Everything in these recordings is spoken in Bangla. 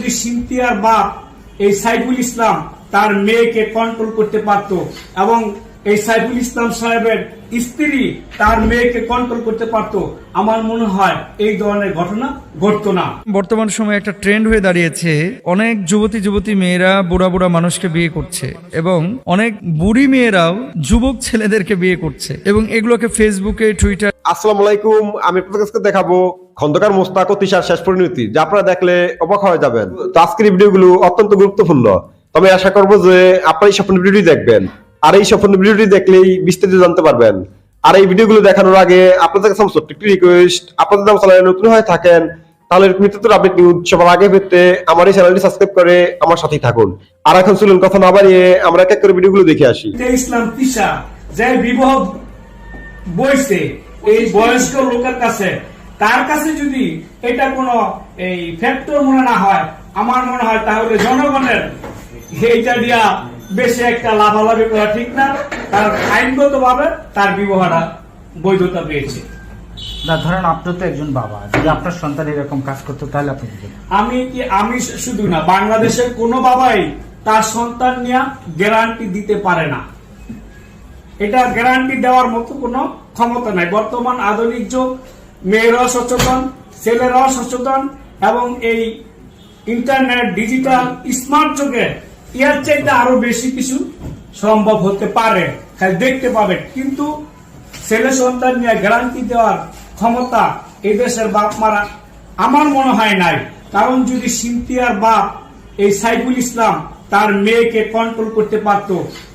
যদি সিনতিয়ার বাপ এই সাইফুল ইসলাম তার মেয়েকে কন্ট্রোল করতে পারত এবং এই সাইফুল ইসলাম সাহেবের স্ত্রী তার মেয়েকে কন্ট্রোল করতে পারত আমার মনে হয় এই ধরনের ঘটনা ঘটতো না। বর্তমান সময়ে একটা ট্রেন্ড হয়ে দাঁড়িয়েছে অনেক যুবতী যুবতী মেয়েরা বুড়া বুড়া মানুষকে বিয়ে করছে এবং অনেক বুড়ি মেয়েরাও যুবক ছেলেদেরকে বিয়ে করছে এবং এগুলোকে ফেসবুকে টুইটার আসসালামু আলাইকুম আমি আপনাদের দেখাবো খন্দকার মোস্তাক ও তিশার শেষ পরিণতি যা আপনারা দেখলে অবাক হয়ে যাবেন। তো আজকের ভিডিওগুলো অত্যন্ত গুরুত্বপূর্ণ। তবে আশা করব যে আপনারা এই সম্পূর্ণ ভিডিওটি দেখবেন। আর এই সম্পূর্ণ ভিডিওটি দেখলেই বিস্তারিত জানতে পারবেন। আর এই ভিডিওগুলো দেখানোর আগে আপনাদের কাছে আমার একটি রিকোয়েস্ট আপনাদের নাম চ্যানেলে নতুন হয়ে থাকেন, তাহলে নিত্যতর আপডেট নিউজ সবার আগে পেতে আমার এই চ্যানেলটি সাবস্ক্রাইব করে আমার সাথেই থাকুন। আর এখন চলুন কথা না বাড়িয়ে আমরা এক এক করে ভিডিওগুলো দেখে আসি। ইসলাম তিশা যে বিবাহ বইছে, এই বয়স্ক লোকের কাছে। তার কাছে যদি এটা কোনো এই ফ্যাক্টর মনে না হয়, আমার মনে হয় তাহলে জনগণের এইটা দিয়া বেশি একটা লাভালাভি করা ঠিক না তার আইনগত ভাবে তার বিবাহটা বৈধতা পেয়েছে। না ধরেন আপনি তো একজন বাবা যদি আপনার সন্তান এরকম কাজ করতো তাহলে আপনি আমি কি আমি শুধু না বাংলাদেশের কোনো বাবাই তার সন্তান নিয়ে গ্যারান্টি দিতে পারে না। এটা গ্যারান্টি দেওয়ার মতো কোনো ক্ষমতা নাই। বর্তমান আধুনিক যুগ মেয়েরাও সচেতন ছেলেরাও সচেতন এবং এই ইন্টারনেট ডিজিটাল স্মার্ট যুগে ইয়ার চাইতে আরও বেশি কিছু সম্ভব হতে পারে, খালি দেখতে পাবে। কিন্তু ছেলে সন্তান নিয়ে গ্যারান্টি দেওয়ার ক্ষমতা এই দেশের বাপ মারা আমার মনে হয় নাই। কারণ যদি সিমতিয়ার বাপ এই সাইফুল ইসলাম তার মেয়েকে কন্ট্রোল করতে পারত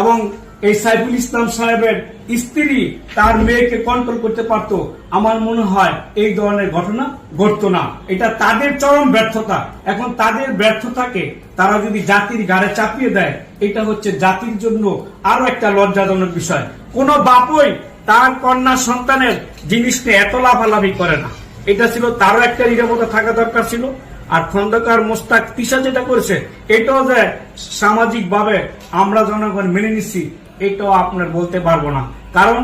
এবং এই সাইফুল ইসলাম সাহেবের স্ত্রী তার মেয়েকে কন্ট্রোল করতে পারত। আমার মনে হয় এই ধরনের ঘটনা ঘটতো না। এটা তাদের চরম ব্যর্থতা। এখন তাদের ব্যর্থতাকে তারা যদি জাতির গাড়ে চাপিয়ে দেয়, এটা হচ্ছে জাতির জন্য আরও একটা লজ্জাজনক বিষয়। কোন বাপই তার কন্যা সন্তানের জিনিসকে এত লাভালাভি করে না। এটা ছিল তারও একটা নিরাপত্তা থাকা দরকার ছিল। আর খন্দকার মোস্তাক তিশা যেটা করেছে, এটাও যে সামাজিকভাবে আমরা জনগণ মেনে নিচ্ছি এটাও আপনার বলতে পারব না। কারণ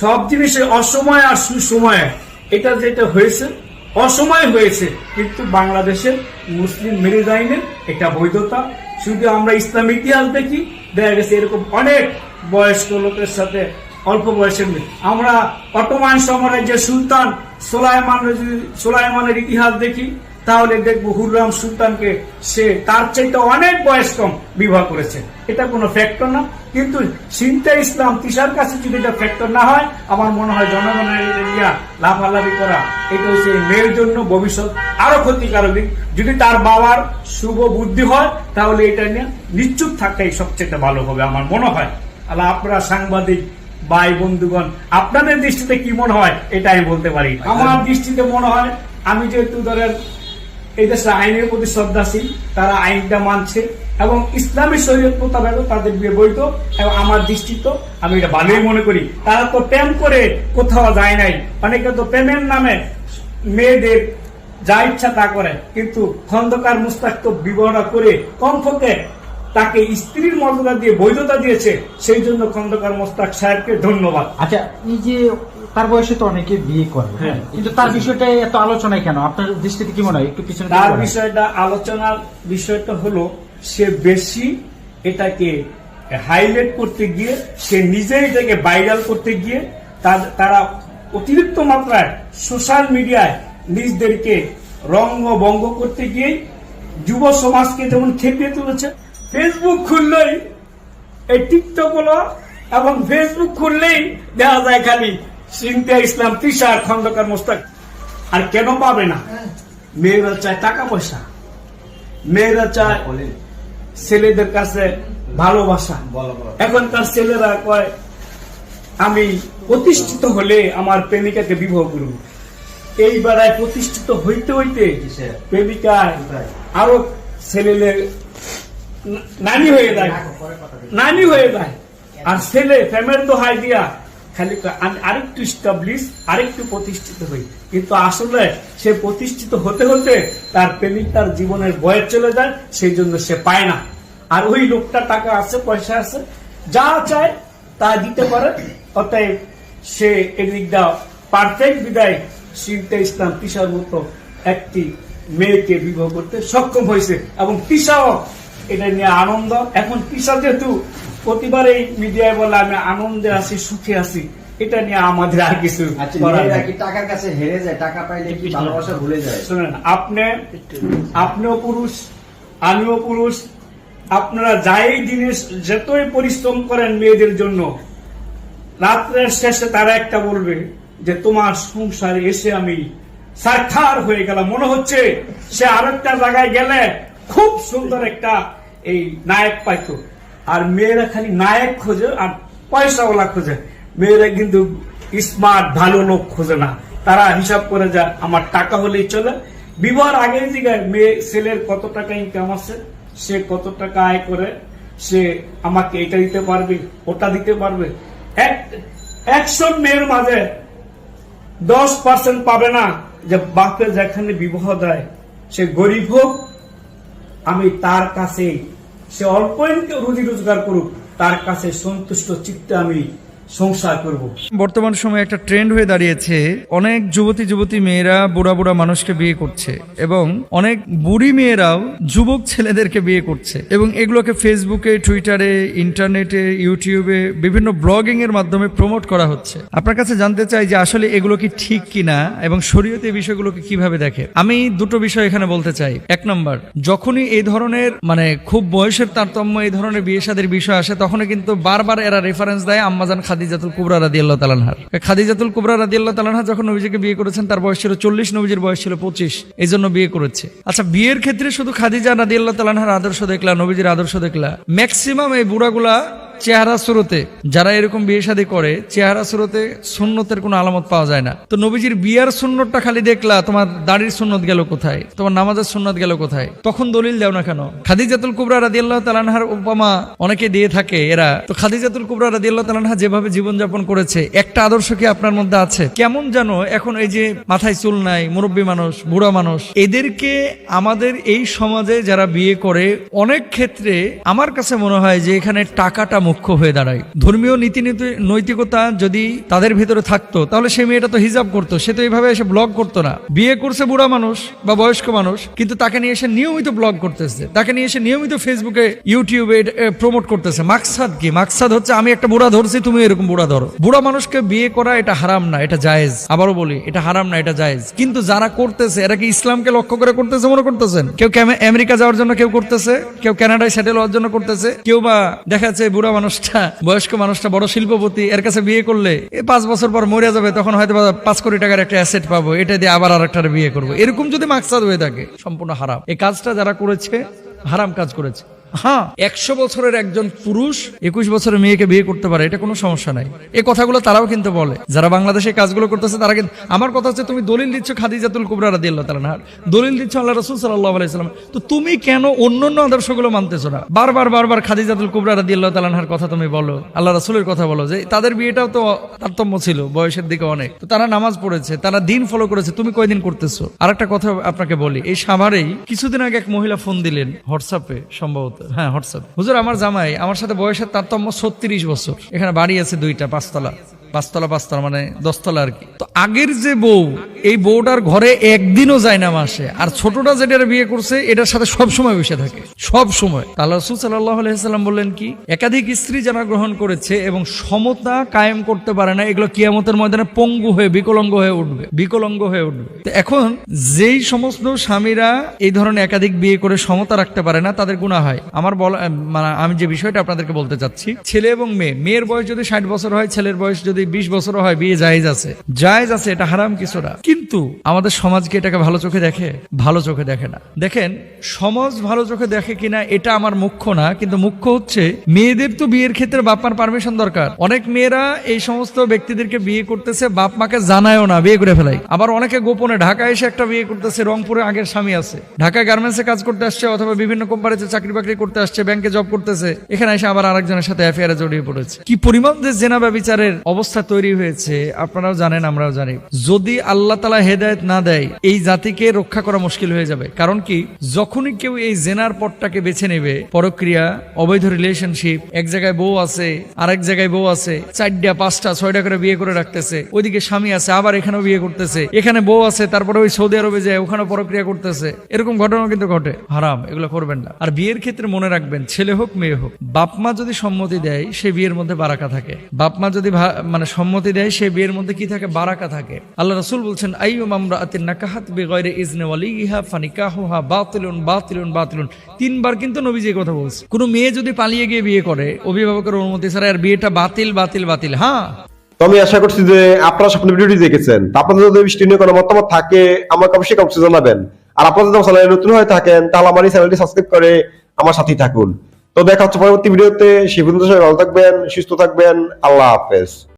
সব জিনিসে অসময় আর সুসময়ে, এটা যেটা হয়েছে, অসময় হয়েছে, কিন্তু বাংলাদেশের মুসলিম মেরিজ আইনের এটা বৈধতা। শুধু আমরা ইসলাম ইতিহাস দেখি, দেখা গেছে এরকম অনেক বয়স্ক লোকের সাথে অল্প বয়সের মেয়ে। আমরা অটোমান সাম্রাজ্যের সুলতান সোলাইমান, সোলাইমানের ইতিহাস দেখি, তাহলে দেখব হুররাম সুলতানকে সে তার চাইতে অনেক বয়স কম বিবাহ করেছে। এটা কোনো ফ্যাক্টর না। কিন্তু সিনতে ইসলাম তিসার কাছে যদি এটা ফ্যাক্টর না হয় আমার মনে হয় জনগণের ইয়া লাফালাফি করা এটা হচ্ছে এই মেয়ের জন্য ভবিষ্যৎ আরও ক্ষতিকারক যদি তার বাবার শুভ বুদ্ধি হয় তাহলে এটা নিয়ে নিশ্চুপ থাকাই সবচেয়ে ভালো হবে আমার মনে হয়। আল্লাহ আপনারা সাংবাদিক ভাই বন্ধুগণ আপনাদের দৃষ্টিতে কি মনে হয় এটা আমি বলতে পারি। আমার দৃষ্টিতে মনে হয় আমি যেহেতু ধরেন এই দেশের আইনের প্রতি শ্রদ্ধাশীল তারা আইনটা মানছে এবং ইসলামী শরীয়ত মোতাবেক তাদের বিয়ে বৈধ এবং আমার দৃষ্টিতে আমি এটা ভালোই মনে করি। তারা তো প্রেম করে কোথাও যায় নাই। অনেকে তো প্রেমের নামে মেয়েদের যা ইচ্ছা তা করে। কিন্তু খন্দকার মুস্তাক তো বিবাহটা করে কমপক্ষে তাকে স্ত্রীর মর্যাদা দিয়ে বৈধতা দিয়েছে। সেই জন্য খন্দকার মোস্তাক সাহেবকে ধন্যবাদ। আচ্ছা এই যে তার বয়সে তো অনেকে বিয়ে করে হ্যাঁ। কিন্তু তার বিষয়টা এত আলোচনায় কেন? আপনার দৃষ্টিতে কি মনে হয়? একটু পিছনে তার বিষয়টা আলোচনার বিষয়টা হলো সে বেশি এটাকে হাইলাইট করতে গিয়ে সে নিজেই এটাকে ভাইরাল করতে গিয়ে তার- তারা অতিরিক্ত মাত্রায় সোশ্যাল মিডিয়ায় নিজদেরকে রঙ্গ ভঙ্গ করতে গিয়ে যুব সমাজকে যেমন খেপিয়ে তুলেছে। ফেসবুক খুললেই এই টিকটক হলো এবং ফেসবুক খুললেই দেখা যায় খালি সিনতিয়া ইসলাম তিসার খন্দকার মোস্তাক। আর কেন পাবে না? মেয়েরা চায় টাকা পয়সা। মেয়েরা চায় ছেলেদের কাছে ভালোবাসা। এখনকার ছেলেরা কয় আমি প্রতিষ্ঠিত হলে আমার প্রেমিকাকে বিবাহ করব। এই বেড়ায় প্রতিষ্ঠিত হইতে হইতে প্রেমিকায় আরও ছেলেদের নানি হয়ে যায়। নানি হয়ে যায়। আর ছেলে ফ্যামের দোহাই দিয়া খালি আরেকটু স্টাবলিশ আরেকটু প্রতিষ্ঠিত হই। কিন্তু আসলে সে প্রতিষ্ঠিত হতে হতে তার প্রেমিক তার জীবনের বয়স চলে যায়, সেই জন্য সে পায় না। আর ওই লোকটা টাকা আছে, পয়সা আছে, যা চায় তা দিতে পারে। অতএব সে এদিকটা পারফেক্ট বিদায় শিল্পে ইসলাম পিসার মতো একটি মেয়েকে বিবাহ করতে সক্ষম হয়েছে এবং তিশাও এটা নিয়ে আনন্দ। এখন তিশা যেহেতু প্রতিবার এই মিডিয়ায় বলে আমি আনন্দে আছি সুখে আছি এটা নিয়ে আমাদের আর কিছু আচ্ছা টাকার কাছে হেরে যায়? টাকা পাইলে কি ভালোবাসা ভুলে যায়? শুনেন আপনি আপনিও পুরুষ আমিও পুরুষ আপনারা যাই জিনিস যতই পরিশ্রম করেন মেয়েদের জন্য রাত্রের শেষে তারা একটা বলবে যে তোমার সংসারে এসে আমি সাক্ষার হয়ে গেলাম। মনে হচ্ছে সে আরেকটা জায়গায় গেলে খুব সুন্দর একটা এই নায়ক পাইতো। আর মেয়েরা খালি নায়ক খোঁজে আর পয়সাওয়ালা খোঁজে। মেয়েরা কিন্তু স্মার্ট ভালো লোক খোঁজে না। তারা হিসাব করে যায় আমার টাকা হলেই চলে। বিবাহ আগে জায়গায় মেয়ে ছেলের কত টাকা ইনকাম আছে, সে কত টাকা আয় করে, সে আমাকে এটা দিতে পারবে, ওটা দিতে পারবে। এক একশো মেয়ের মাঝে দশ পার্সেন্ট পাবে না যে বাপে যেখানে বিবাহ দেয়, সে গরিব হোক আমি তার কাছে সে অল্প রুজি রোজগার করুক তার কাছে সন্তুষ্ট চিত্তে আমি সংসার করব। বর্তমান সময়ে একটা ট্রেন্ড হয়ে দাঁড়িয়েছে, অনেক যুবতী যুবতী মেয়েরা বুড়া বুড়া মানুষকে বিয়ে করছে এবং অনেক বুড়ি মেয়েরাও যুবক ছেলেদেরকে বিয়ে করছে এবং এগুলোকে ফেসবুকে, টুইটারে, ইন্টারনেটে, ইউটিউবে, বিভিন্ন ব্লগিং এর মাধ্যমে প্রমোট করা হচ্ছে। আপনার কাছে জানতে চাই যে আসলে এগুলো কি ঠিক কিনা এবং শরীয়তে এই বিষয়গুলোকে কীভাবে দেখে? আমি দুটো বিষয় এখানে বলতে চাই। এক নম্বর, যখনই এই ধরনের মানে খুব বয়সের তারতম্য এই ধরনের বিয়ে সাদের বিষয় আসে, তখনই কিন্তু বারবার এরা রেফারেন্স দেয় আম্মাজান খাদিজাতুল কুবরা রাদি আল্লাহ তালানহার খাদিজাতুল কুবরা রাদি আল্লাহ তালানহা যখন নবীজিকে বিয়ে করেছেন, তার বয়স ছিল চল্লিশ, নবীজির বয়স ছিল পঁচিশ। এই জন্য বিয়ে করেছে। আচ্ছা বিয়ের ক্ষেত্রে শুধু খাদিজা রাদি আল্লাহ তালানহার আদর্শ দেখলা, নবীজির আদর্শ দেখলা? ম্যাক্সিমাম এই বুড়াগুলা চেহারা সুরতে, যারা এরকম বিয়ে শাদী করে, চেহারা সুরতে সুন্নতের কোনো আলামত পাওয়া যায় না। তো নবীজির বিয়ার সুন্নতটা খালি দেখলা, তোমার দাড়ির সুন্নত গেল কোথায়? তোমার নামাজের সুন্নত গেল কোথায়? তখন দলিল দেও না কেন? খাদিজাতুল কুবরা রাদিয়াল্লাহু তালানহার উপমা অনেকে দিয়ে থাকে এরা। তো খাদিজাতুল কুবরা রাদিয়াল্লাহু তালানহা যেভাবে জীবনযাপন করেছে, একটা আদর্শ কি আপনার মধ্যে আছে? কেমন যেন এখন এই যে মাথায় চুল নাই, মুরব্বী মানুষ, বুড়া মানুষ, এদেরকে আমাদের এই সমাজে যারা বিয়ে করে, অনেক ক্ষেত্রে আমার কাছে মনে হয় যে এখানে টাকাটা মুখ্য হয়ে দাঁড়ায়। ধর্মীয় নীতি নীতি- নৈতিকতা যদি তাদের ভিতরে থাকতো, তাহলে সে মেয়েটা তো হিজাব করতো, সে তো এইভাবে এসে ব্লগ করতো না। বিয়ে করছে বুড়া মানুষ বা বয়স্ক মানুষ, কিন্তু তাকে নিয়ে এসে নিয়মিত ব্লগ করতেছে। তাকে নিয়ে এসে নিয়মিত ফেসবুকে ইউটিউবে প্রমোট করতেছে। মাকসাদ কি? মাকসাদ হচ্ছে, আমি একটা বুড়া ধরছি, তুমি এরকম বুড়া ধরো। বুড়া মানুষকে বিয়ে করা এটা হারাম না, এটা জায়েজ। আবারও বলি, এটা হারাম না, এটা জায়েজ। কিন্তু যারা করতেছে, এরা কি ইসলামকে লক্ষ্য করে করতেছে, মনে করতেছেন? কেউ আমেরিকা যাওয়ার জন্য কেউ করতেছে, কেউ কানাডায় সেটেল হওয়ার জন্য করতেছে, কেউ বা দেখা যাচ্ছে বুড়া মানুষটা, বয়স্ক মানুষটা বড় শিল্পপতি, এর কাছে বিয়ে করলে পাঁচ বছর পর মরে যাবে, তখন হয়তো পাঁচ কোটি টাকার একটা অ্যাসেট পাবো, এটা দিয়ে আবার আর একটা বিয়ে করব। এরকম যদি মাকসাদ হয়ে থাকে, সম্পূর্ণ হারাম। এই কাজটা যারা করেছে, হারাম কাজ করেছে। হ্যাঁ। একশো বছরের একজন পুরুষ একুশ বছরের মেয়েকে বিয়ে করতে পারে এটা কোনো সমস্যা নাই। এই কথাগুলো তারাও কিন্তু বলে। যারা বাংলাদেশে কাজগুলো করতেছে তারা কিন্তু আমার কথা হচ্ছে তুমি দলিল দিচ্ছ খাদিজাতুল কুবরা রাদি আল্লাহ তালানহার দলিল দিচ্ছ আল্লাহ রসুল সাল্লাহ আলাইসালাম তো তুমি কেন অন্য অন্য আদর্শগুলো মানতেছো না? বারবার বারবার খাদিজাতুল কুবরা রাদি আল্লাহ তালানহার কথা তুমি বলো। আল্লাহ রসুলের কথা বলো যে তাদের বিয়েটাও তো তারতম্য ছিল বয়সের দিকে অনেক। তো তারা নামাজ পড়েছে তারা দিন ফলো করেছে তুমি কয়দিন করতেছো? আর একটা কথা আপনাকে বলি এই সাভারেই কিছুদিন আগে এক মহিলা ফোন দিলেন হোয়াটসঅ্যাপে সম্ভবত। হ্যাঁ হোয়াটসঅ্যাপ। হুজুর, আমার জামাই, আমার সাথে বয়সের তারতম্য ছত্রিশ বছর। এখানে বাড়ি আছে দুইটা, পাঁচতলা। পাঁচতলা পাঁচতলা মানে দশতলা আর কি। তো আগের যে বউ এই বউটার ঘরে একদিনও যায় না মাসে। আর ছোটটা যেটা বিয়ে করছে, এটার সাথে সব সময় বসে থাকে সব সময় আল্লাহ রসুল সাল্লাহ বললেন কি, একাধিক স্ত্রী যারা গ্রহণ করেছে এবং সমতা কায়েম করতে পারে না, এগুলো কিয়ামতের ময়দানে পঙ্গু হয়ে, বিকলঙ্গ হয়ে উঠবে, বিকলঙ্গ হয়ে উঠবে। এখন যেই সমস্ত স্বামীরা এই ধরনের একাধিক বিয়ে করে সমতা রাখতে পারে না, তাদের গুণা হয়। আমার বলা মানে আমি যে বিষয়টা আপনাদেরকে বলতে চাচ্ছি, ছেলে এবং মেয়ে। মেয়ের বয়স যদি ষাট বছর হয়, ছেলের বয়স যদি বিশ বছর হয়, বিয়ে জায়েজ আছে। জায়েজ আছে, এটা হারাম কিছু না কিন্তু আমাদের সমাজ কি এটাকে ভালো চোখে দেখে? ভালো চোখে দেখে না। দেখেন, সমাজ ভালো চোখে দেখে কিনা এটা আমার মুখ্য না, কিন্তু মুখ্য হচ্ছে মেয়েদের তো বিয়ের ক্ষেত্রে বাপ মার পারমিশন দরকার। অনেক মেয়েরা এই সমস্ত ব্যক্তিদেরকে বিয়ে করতেছে বাপ মাকে জানায়ও না, বিয়ে করে ফেলাই। আবার অনেকে গোপনে ঢাকায় এসে একটা বিয়ে করতেছে, রংপুরে আগের স্বামী আছে। ঢাকায় গার্মেন্টসে কাজ করতে আসছে, অথবা বিভিন্ন কোম্পানিতে চাকরি বাকরি করতে আসছে ব্যাংকে জব করতেছে, এখানে এসে আবার আরেকজনের সাথে অ্যাফেয়ারে জড়িয়ে পড়েছে। কি পরিমাণ যে জেনা অবস্থা অবস্থা তৈরি হয়েছে, আপনারাও জানেন, আমরাও জানি। যদি আল্লাহ তালা হেদায়ত না দেয়, এই জাতিকে রক্ষা করা মুশকিল হয়ে যাবে। কারণ কি? যখনই কেউ এই জেনার পথটাকে বেছে নেবে, পরক্রিয়া, অবৈধ রিলেশনশিপ এক জায়গায় বউ আছে, আরেক জায়গায় বউ আছে, চারটা, পাঁচটা, ছয়টা করে বিয়ে করে রাখতেছে, ওইদিকে স্বামী আছে, আবার এখানেও বিয়ে করতেছে, এখানে বউ আছে, তারপরে ওই সৌদি আরবে যায় ওখানে পরক্রিয়া করতেছে। এরকম ঘটনা কিন্তু ঘটে। হারাম, এগুলো করবেন না। আর বিয়ের ক্ষেত্রে মনে রাখবেন, ছেলে হোক, মেয়ে হোক, বাপ মা যদি সম্মতি দেয়, সে বিয়ের মধ্যে বারাকা থাকে। বাপ মা যদি মানে সম্মতি দেয়, সে বিয়ের মধ্যে কি থাকে? বারাকা থাকে। আল্লাহ রাসূল বলছেন আইয়ু মামরাআতিন নাকাহাত বিগয়রি ইজনি ওয়ালিহা ফানিকাহুহা বাতিলুন বাতিলুন বাতিলুন। তিনবার কিন্তু নবীজি এই কথা বলছে। কোনো মেয়ে যদি পালিয়ে গিয়ে বিয়ে করে, অভিভাবকের অনুমতি ছাড়া আর বিয়েটা বাতিল বাতিল বাতিল হ্যাঁ? তো আমি আশা করছি যে আপনারা স্বপ্ন ভিডিওটি দেখেছেন। আপনাদের যদি বৃষ্টি নিয়ে কোনো মতামত থাকে, আমাকে অবশ্যই কমেন্টে জানাবেন। আর আপনারা যদি আমার চ্যানেলে নতুন হয়ে থাকেন, তাহলে আমার এই চ্যানেলটি সাবস্ক্রাইব করে আমার সাথেই থাকুন। তো দেখা হচ্ছে পরবর্তী ভিডিওতে। সে পর্যন্ত ভালো থাকবেন, সুস্থ থাকবেন। আল্লাহ হাফেজ।